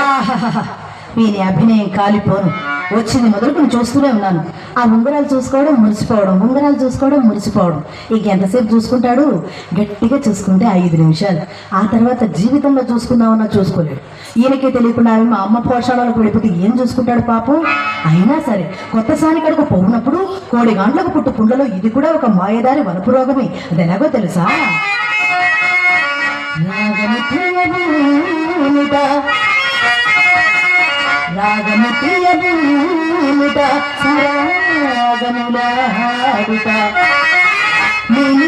ఆహాహాహా. వీని అభినయం కాలిపోను వచ్చింది మొదలుకొని చూస్తూనే ఉన్నాను. ఆ ఉంగరాలు చూసుకోవడం మురిసిపోవడం ఉంగరాలు చూసుకోవడం మురిసిపోవడం. ఇక ఎంతసేపు చూసుకుంటాడు గట్టిగా చూసుకుంటే ఐదు నిమిషాలు. ఆ తర్వాత జీవితంలో చూసుకుందామన్నా చూసుకోలేడు. ఈయనకే తెలియకుండా ఆమె మా అమ్మ పోషణలకు వెళ్ళిపోతే ఏం చూసుకుంటాడు పాపం? అయినా సరే కొత్త సానికడకు పోయినప్పుడు కోడి గాండ్లకు పుట్టు పుండలో ఇది కూడా ఒక మాయదారి వనపు రోగమే. అది ఎలాగో తెలుసా? రాగము తీయబూలుట సురాగముల హారుట నేను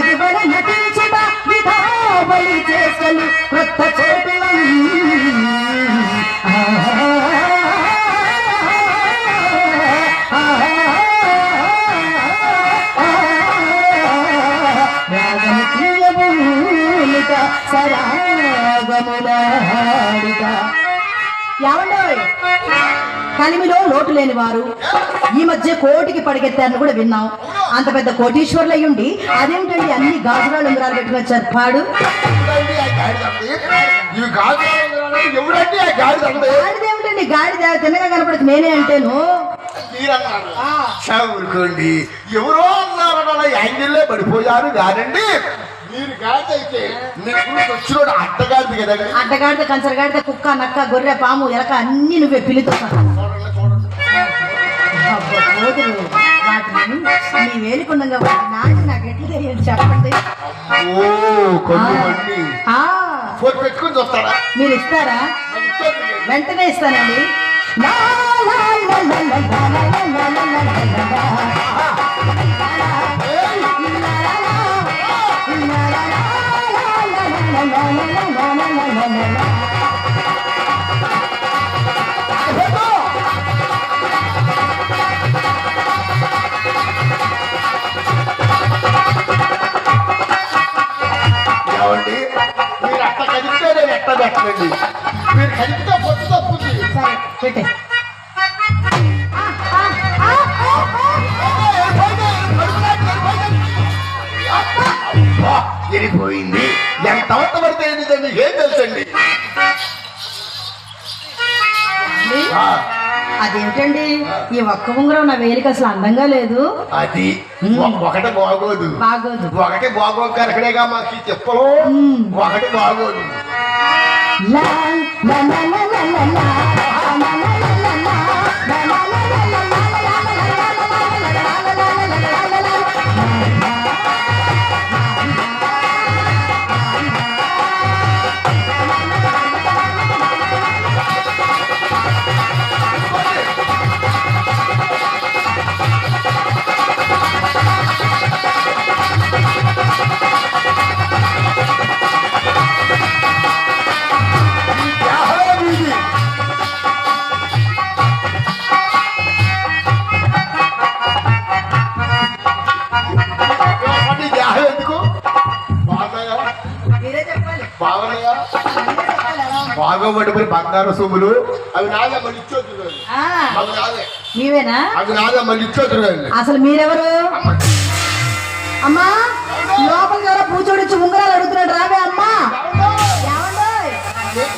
యువన నటించుట కొత్త కలిమిలో లోటు లేని వారు ఈ మధ్య కోటికి పడిగెత్తారని కూడా విన్నాం. అంత పెద్ద కోటీశ్వర్లు అయ్యుండి అదేమిటండి అన్ని గాజురాలు ఉంగరాలు పెట్టుకుని వచ్చారు? పాడు? గాడిదేమిటండి గాడిద తిన్నగా కనపడదు నేనే అంటేను. మీరన్నారు. చా ఊరుకోండి ఎవరో యాంగిల్లే పడిపోయారు కాదండి. మీరు గాడి అయితే మీరు గురించి వచ్చినోడు అడ్డగాడిది కదండి అడ్డగాడిద కంచరగాడిద కుక్క నక్క గొర్రె పాము ఎలక అన్ని నువ్వే పిలితో చూడండి చూడండి. వాటిని మీ వేలుకుండగా వాటి నాకు ఎట్లా తెలియదు చెప్పండి మీరు ఇస్తారా వెంటనే ఇస్తానండి la la la la పెట్టండి మీరు పొత్తు తప్పుంది? సరే పెట్టే. అబ్బా, వెళ్ళిపోయింది ఎంత అవత పడితే ఏంటండి ఏం తెలుసండి? అదేమిటండి ఈ ఒక్క ఉంగరం నా వేలికి అసలు అందంగా లేదు. అది ఒకటి బాగోదు. బాగోదు. ఒకటి బాగోదు కనుకనేగా మాకు చెప్పలు. ఒకటి బాగోదు. la la la la la la బంగారు సొమ్ములు అవి నాదే మళ్ళీ ఇచ్చొద్దు ఆ, అవి నాదే మళ్ళీ ఇచ్చొద్దు అసలు మీరెవరు? అమ్మా. లోపలికి ఎవరో పూచోడిచ్చి ఉంగరాలు అడుగుతున్నాడు. రావే అమ్మా?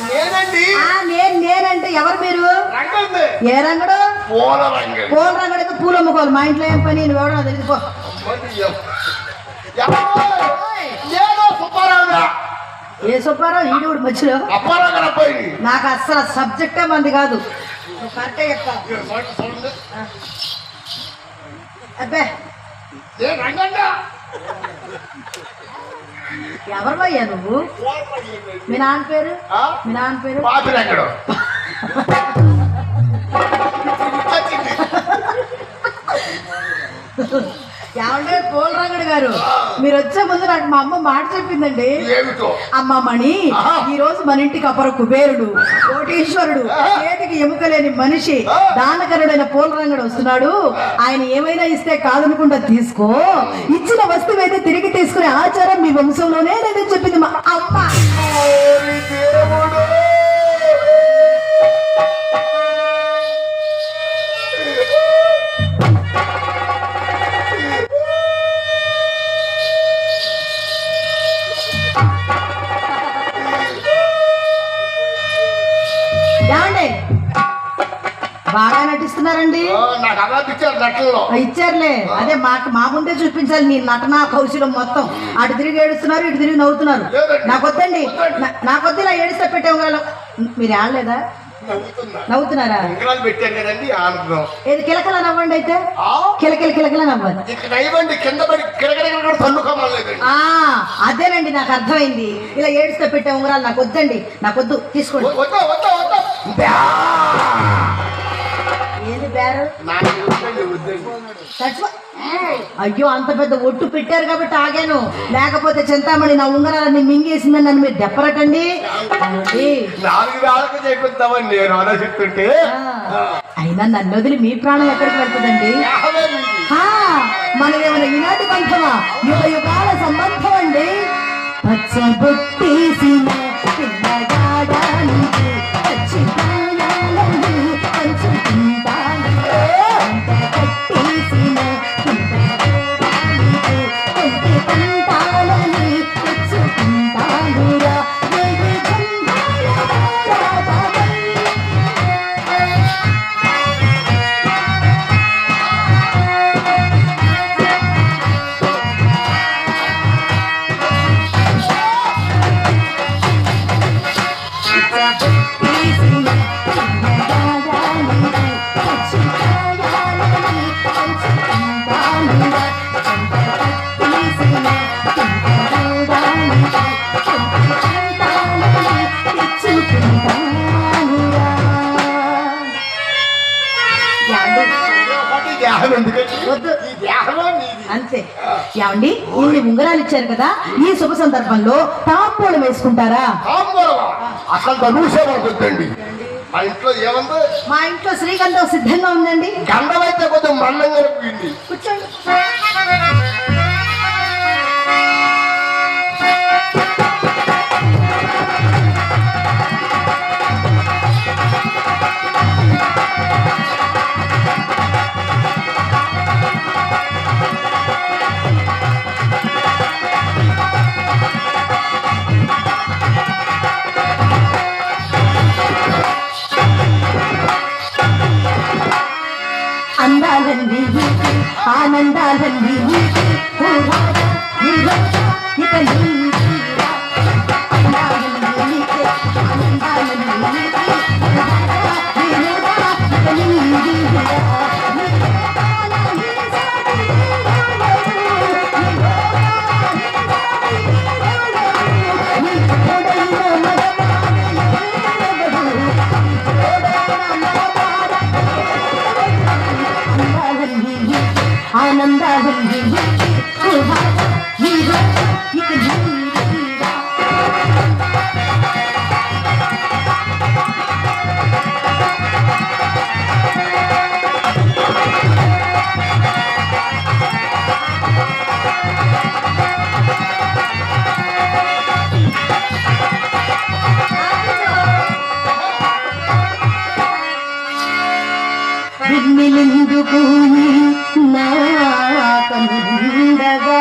నేనండి. నేను నేనంటే ఎవరు మీరు? రంగండి. ఏ రంగడు? పూల రంగండి. పూల రంగడితో పూలు అమ్ముకోవాలి. మా ఇంట్లో ఏం పని? నువ్వు ఎవడో ఏ సుబ్బారావు ఈడూడు మధ్యలో. అప్పారావు నాకు అస్సలు సబ్జెక్టే మంది కాదు. కరెక్టే చెప్తావు. అబ్బే. ఎవరు అయ్యా నువ్వు? మీ నాన్న పేరు? మీ నాన్న పేరు? ఏమంటే పోలరంగడు గారు మీరు వచ్చే ముందు నాకు మా అమ్మ మాట చెప్పిందండి. అమ్మ మణి. ఈ రోజు మన ఇంటికి అపర కుబేరుడు కోటీశ్వరుడు. చేతికి ఎముకలేని మనిషి ఆ. దానకరుడైన పోలరంగడు వస్తున్నాడు. ఆయన ఏమైనా ఇస్తే కాదనుకుంటా తీసుకో. ఇచ్చిన వస్తువు అయితే తిరిగి తీసుకునే ఆచారం మీ వంశంలోనే లేదని చెప్పింది మా అమ్మ. నాకు ఇచ్చారు నటనలో ఆ, ఇచ్చారులే. అదే మాకు మా ముందే చూపించాలి నీ నటన కౌశలం మొత్తం. అటు తిరిగి ఏడుస్తున్నారు ఇటు తిరిగి నవ్వుతున్నారు. నాకొద్దండి. నాకొద్దు ఇలా ఏడిస్తే పెట్టే ఉంగరాలు మీరు ఆడలేదా? నవ్వుతున్నా. నవ్వుతున్నారా? ఏది కిలకల నవ్వండి అయితే? ఆ, కిలకిల కిలకిల నవ్వండి. కింద అదేనండి నాకు అర్థమైంది. ఇలా ఏడిస్తే పెట్టే ఉంగరాలు నాకు వద్దండి. తీసుకోండి. వద్దా వద్దా అయ్యో అంత పెద్ద ఒట్టు పెట్టారు కాబట్టి ఆగాను. లేకపోతే చింతామణి నా ఉంగరాలన్నీ మింగేసిందని నన్ను మీరు దెప్పరటండి అయినా నన్ను వదిలి మీ ప్రాణం ఎక్కడికి వెళ్తుందండి? మనదేమైనా ఈనాటి బంధమా? యుగ యుగాల సంబంధం అండి పచ్చబొట్టేసిన వేసుకుంటారా? అసలు వద్దండి మా ఇంట్లో ఏముంది? మా ఇంట్లో శ్రీగంధం సిద్ధంగా ఉందండి. గంధం అయితే కొంచెం పోయింది కూర్చోండి. నీకు, విన్నెలెందుకు నా కనుండగా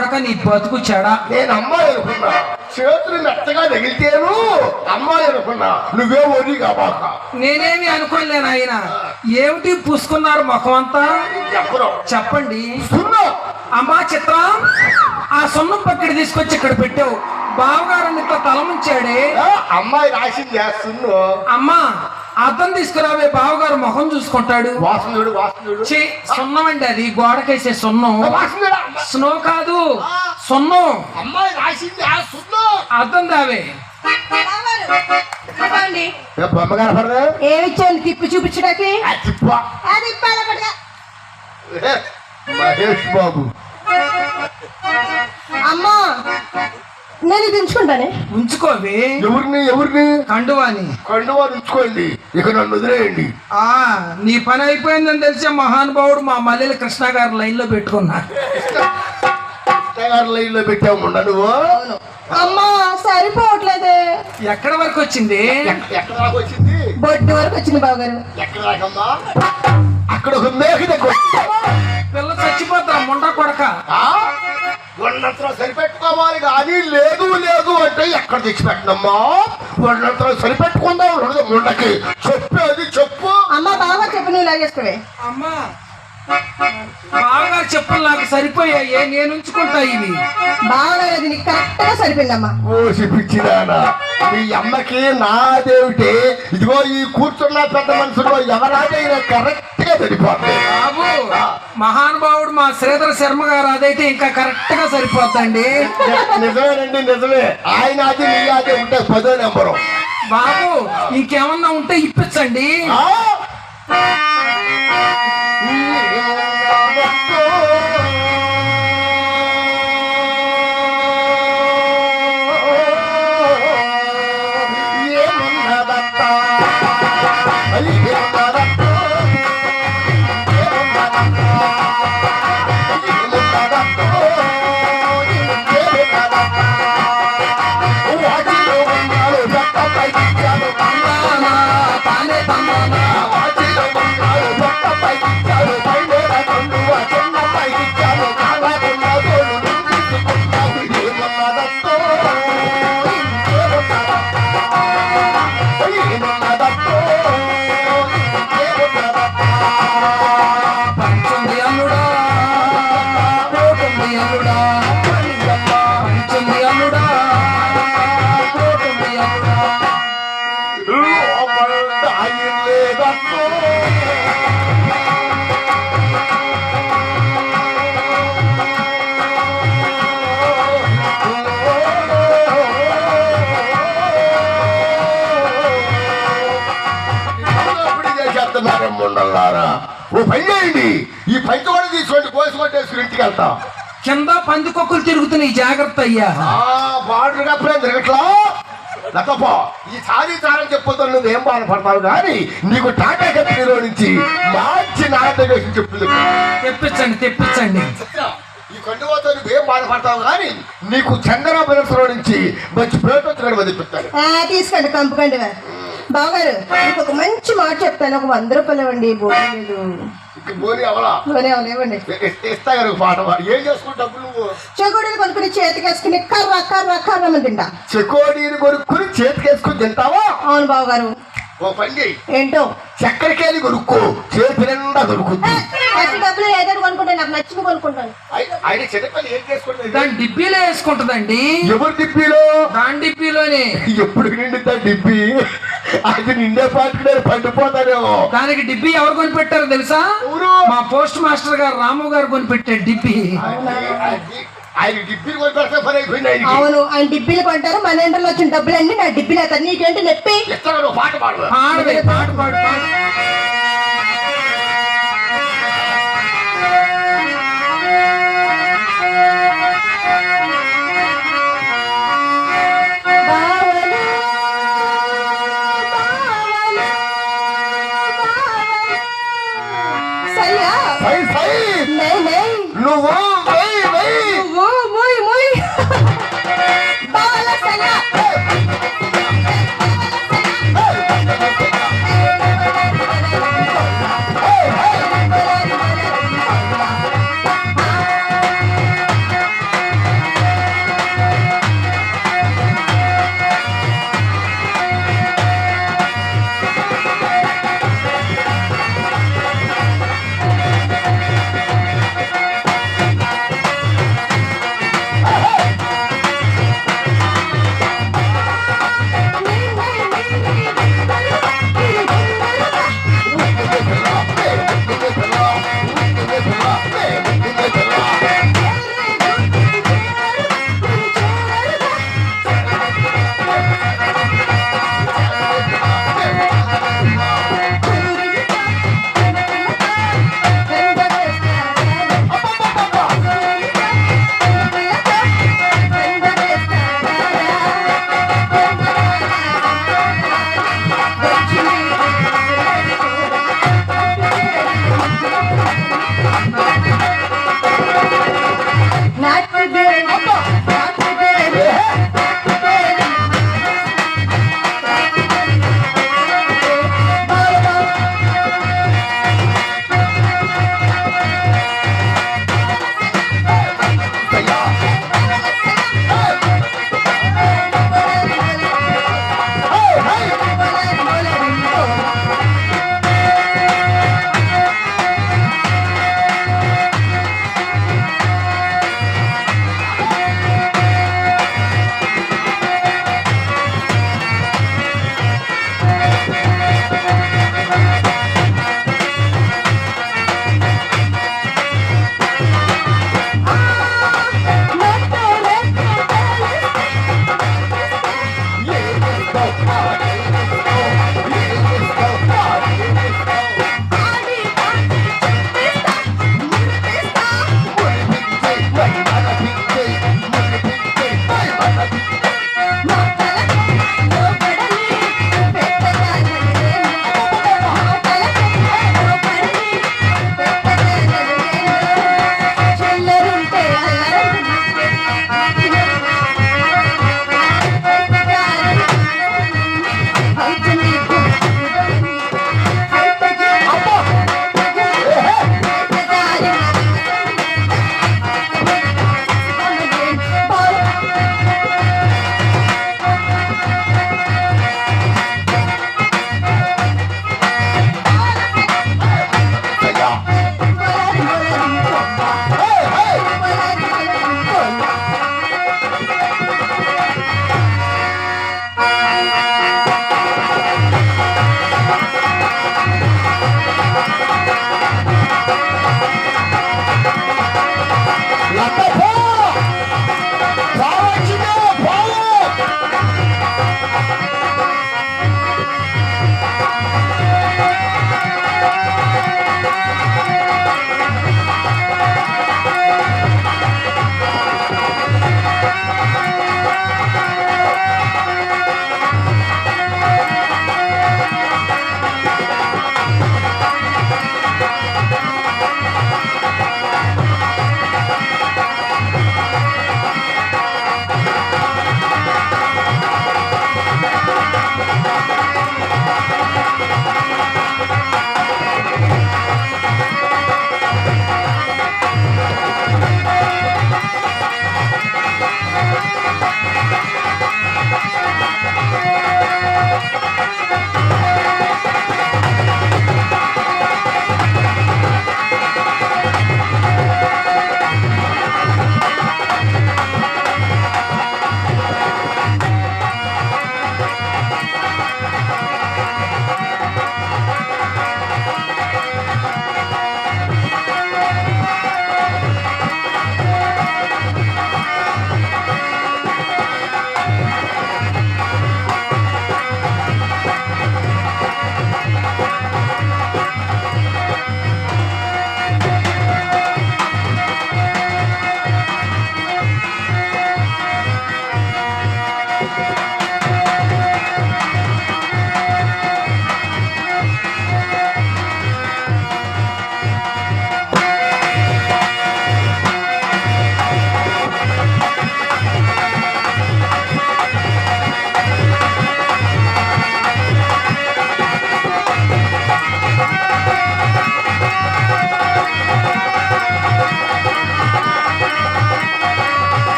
తెలియట్లేదరా మొండా పడక నీ బతుకు చెడా. నేను అమ్మాయి అనుకున్నా చేతులు మెత్తగా తగిలితేను అమ్మాయి అనుకున్నా నువ్వే ఒరి కాబాక. నేనేమి అనుకోలేను ఆయన. ఏమిటి పూసుకున్నారు ముఖం అంతా చెప్పరు. చెప్పండి. సున్నా. అమ్మా చిత్ర ఆ సున్నం పక్కడి తీసుకొచ్చి ఇక్కడ పెట్టావు. బావగారు ఇట్లా తల ముంచాడే. ఆ, అమ్మాయి రాసింది సున్ను. అమ్మా అద్దం తీసుకురావే బావగారు ముఖం చూసుకుంటాడు. వాసన చూడు వాసన చూడు ఛీ, సున్నం అండి అది గోడకేసే సున్నం. స్నో కాదు సున్నం. అమ్మాయి రాసింది ఆ సున్ను. అద్దం దావే ఏమిచ్చాను తిప్పి చూపించడానికి? మహేష్ బాబు. అమ్మా నేను ఇది ఉంచుకుంటానే. ఉంచుకోవే. ఎవరిని ఎవరిని? కండువాని. కండువారు ఉంచుకోండి. ఇక నన్ను వదిలేయండి. ఆ నీ పని అయిపోయిందని తెలిసే మహానుభావుడు మా మల్లెల కృష్ణ గారు లైన్లో పెట్టుకున్నారు. గారి లైన్లో పెట్టాము నువ్వు? అమ్మా సరిపోవట్లేదే. ఎక్కడి వరకు వచ్చింది? ఎక్క- ఎక్కడ దాకా వచ్చింది? బొడ్డు వరకు వచ్చింది బావగారు. ఎక్కడ దాకమ్మా అక్కడ ఒక మేక. పిల్ల చచ్చిపోతా ముండా కొడక. ఆ? ఉన్నంతలో సరిపెట్టుకోవాలి కానీ లేదు లేదు అంటే ఎక్కడ తెచ్చిపెట్టనమ్మా? ఉన్నంతలో సరిపెట్టుకుందాం ముండకి చెప్పేది చెప్పు. అమ్మ బాగా చెప్పు నువ్వు లాగేసుకోవే అమ్మా బాగా చెప్పులు నాకు సరిపోయాయి నేను ఉంచుకుంటా ఇవి. బావగారు అది నీకు కరెక్ట్గా సరిపోయిందమ్మా. ఓసి పిచ్చిదానా మీ అమ్మకి నాదేమిటి ఇదిగో ఈ కూర్చున్న పెద్ద మనుషుల్లో ఎవరాదైనా కరెక్ట్గా సరిపోతుంది బాబు మహానుభావుడు మా శ్రీధర శర్మ గారు అదైతే ఇంకా కరెక్ట్గా సరిపోద్దండి. నిజమేనండి నిజమే. ఆయన అది నీ అది ఉంటే పదో నెంబరు. బాబు ఇంకేమన్నా ఉంటే ఇప్పించండి. ఆ? ఏమున్నదత్తా? ఈ పంచ కూడా తీసుకోండి కోసి కొట్టేసుకుని ఇంటికి వెళ్తాం. కింద పందికొక్కులు తిరుగుతున్నాయి జాగ్రత్త అయ్యా. ఆ బార్డర్ కప్పుడే తిరగట్లా లతపో ఈ సారీ సారం చెప్పొద్దు నువ్వు ఏం బాధపడతావు కానీ నీకు టాటా కంపెనీలో నుంచి మంచి నాటకం చెప్తుంది తెప్పించండి తెప్పించండి. ఈ కండువాతో నువ్వేం బాధపడతావు కానీ నీకు చందన ప్రదర్శనలో నుంచి మంచి పేరు వచ్చినట్టు ఆ, తీసుకోండి కంపుకోండి బావగారు మీకు ఒక మంచి మాట చెప్తాను. ఒక వంద రూపాయలు ఇవ్వండి బోర్డు అవలా? ఇస్తా గారు పాట పాడు. ఏం డబ్బులు నువ్వు? కొనుక్కుని చేతికి వేసుకుని కర్ర కర్ర తింటా. చెకోడీని కొనుక్కుని చేతికేసుకుని తింటావా? అవును బావగారు. ఓ పని చేయి. ఏంటో? చక్కెరకేది కొనుక్కో. చేతి నిండా దొరుకుతుంది డబ్బులు కొనుక్కుంటాను నాకు నచ్చింది కొనుక్కుంటాను. ఆయన- చిన్నపల్లి ఏం చేసుకుంటుంది? దాని డిబ్బీలో వేసుకుంటదండి. ఎవరు డిబ్బీలో? దాని డిబ్బీలోనే. ఎప్పుడు నిండుతా డిబ్బి? అది నిండే పాటుకునే పండిపోతానేమో దానికి డిబ్బి ఎవరు కొనిపెట్టారు తెలుసా? మా పోస్ట్ మాస్టర్ గారు రాము గారు కొనిపెట్టారు డిబ్బి. ఆయన అయిపోయింది ఆయనకి. అవును ఆయన డిబ్బీలు కొంటారు మన ఎండలో వచ్చిన డబ్బులన్నీ నా డిబ్బీలు అవుతారు నీకేంటి నొప్పి? నువ్వు పాట పాడు. పాడవే పాట పాడు. పాడు.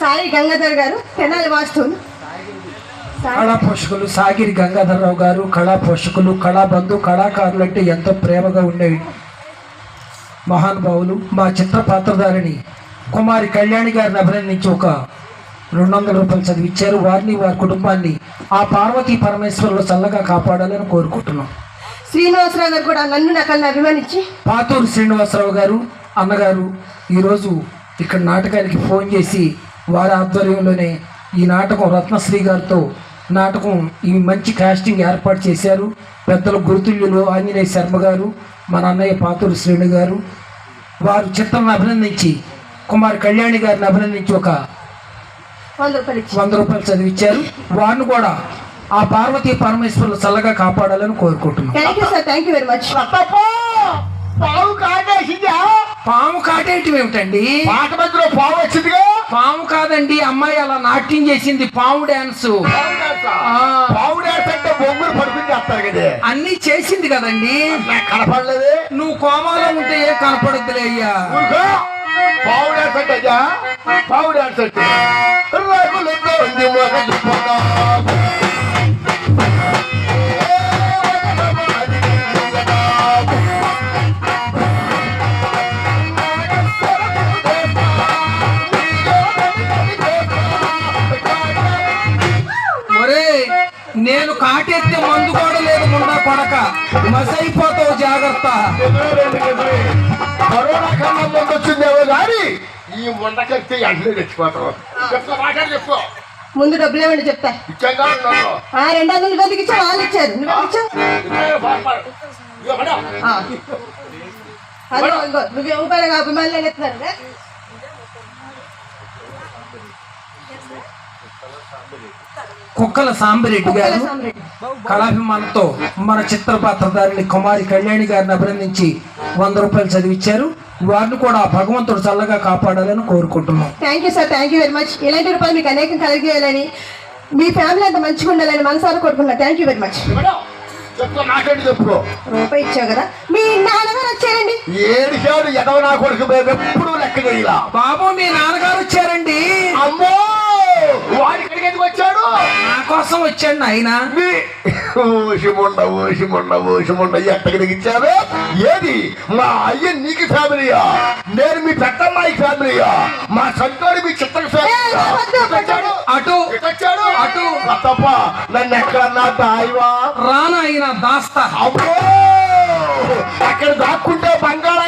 సాయి గంగాధర్ గారు తెనాలి వాస్తు కళా పోషకులు సాగిరి గంగాధరరావు గారు కళా పోషకులు కళా బంధు కళాకారులు అంటే ఎంతో ప్రేమగా ఉండేవి. మహానుభావులు మా చిత్ర పాత్రధారిని కుమారి కళ్యాణి గారిని అభినందించి ఒక రెండు వందల రూపాయలు చదివిచ్చారు. వారిని వారి కుటుంబాన్ని ఆ పార్వతీ పరమేశ్వరులు చల్లగా కాపాడాలని కోరుకుంటున్నాం. శ్రీనివాసరావు గారు కూడా నన్ను నకల్ని అభిమానించి పాతూరు శ్రీనివాసరావు గారు అన్నగారు ఈరోజు ఇక్కడ నాటకానికి ఫోన్ చేసి వారి ఆధ్వర్యంలోనే ఈ నాటకం రత్నశ్రీ గారితో నాటకం ఈ మంచి కాస్టింగ్ ఏర్పాటు చేశారు. పెద్దలు గురుతుల్యులు ఆంజనేయ శర్మ గారు మన అన్నయ్య పాతూరు శ్రేణు గారు. వారు చిత్రాన్ని అభినందించి కుమార్ కళ్యాణి గారిని అభినందించి ఒక వంద రూపాయలు ఇచ్చి వంద రూపాయలు చదివిచ్చారు. వారిని కూడా ఆ పార్వతీ పరమేశ్వరులు చల్లగా కాపాడాలని కోరుకుంటున్నాం. Thank you sir thank you very much Lachappa పావు కాటేసిందా పాము కాటేయటం ఏమిటండి? పాట మధ్యలో పావు వచ్చిందిగా? పాము కాదండి అమ్మాయి అలా నాట్యం చేసింది పాము డాన్స్. పావు డాన్సా? ఆ. పావు డాన్స్ అంటే బొంగులు పడుకుని చేస్తారు కదే. అన్ని చేసింది కదండి. నాకు కనపడలేదే? నువ్వు కోమాలో ఉంటే ఏ కనపడద్దులే అయ్యా. పావు డాన్స్ అంటే పావు డాన్స్ అంటే? కాటెత్తే మందు కూడా లేదు ముండా కొడక మసైపోతావు జాగ్రత్త. కరోనా కన్నా ముందు వచ్చిందేమో కానీ ఈ ముండకెత్తే ఎంటనే తెచ్చిపోతాం చెప్తా మాట్లాడి చెప్పుకో ముందు డబ్బులు ఏమండి చెప్తా? ఆ రెండు వందలు గదికి ఇచ్చా? వాళ్ళు ఇచ్చారు. నువ్వు ఇచ్చావు? ఇద్దరు బాగుపడు. కుక్కల సాంబిరెడ్డి గారు. కళాభిమానంతో మన చిత్ర పాత్రధారిని కుమారి కళ్యాణి గారిని అభినందించి వంద రూపాయలు చదివిచ్చారు. వారిని కూడా భగవంతుడు చల్లగా కాపాడాలని కోరుకుంటున్నాం. Thank you sir thank you very much ఇలాంటి రూపాయలు మీకు అనేకం కలిగేయాలని మీ ఫ్యామిలీ అంత మంచిగా ఉండాలని మనసారా కోరుకున్నా థ్యాంక్ యూ వెరీ మచ్ రూపాయి ఇచ్చావు కదా. మీ నాన్నగారు వచ్చారండి. ఏడు సార్లు ఎదవ నా కొడుకు మేము ఎప్పుడు లెక్క చేయలా. బాబు మీ నాన్నగారు వచ్చారండి. అమ్మో! వాడి ఇక్కడికి ఎందుకు వచ్చాడు? నా కోసం వచ్చాడు ఆయన ఊసిముండ ఊసిముండ ఊసిముండ ఎక్కడికి దిగించారు ఏది? మా అయ్య నీకు ఫ్యామిలీయా? నేను మీ పెద్దమ్మాయి ఫ్యామిలీయా? మా సంతోడి మీ చిత్ర ఫ్యామిలీయా? అటు ఇటొచ్చాడు? అటు. తప్ప నన్ను ఎక్కడన్నా దాయివా? రానా ఆయన దాస్తా. అమ్మో అక్కడ దాక్కుంటే బంగారు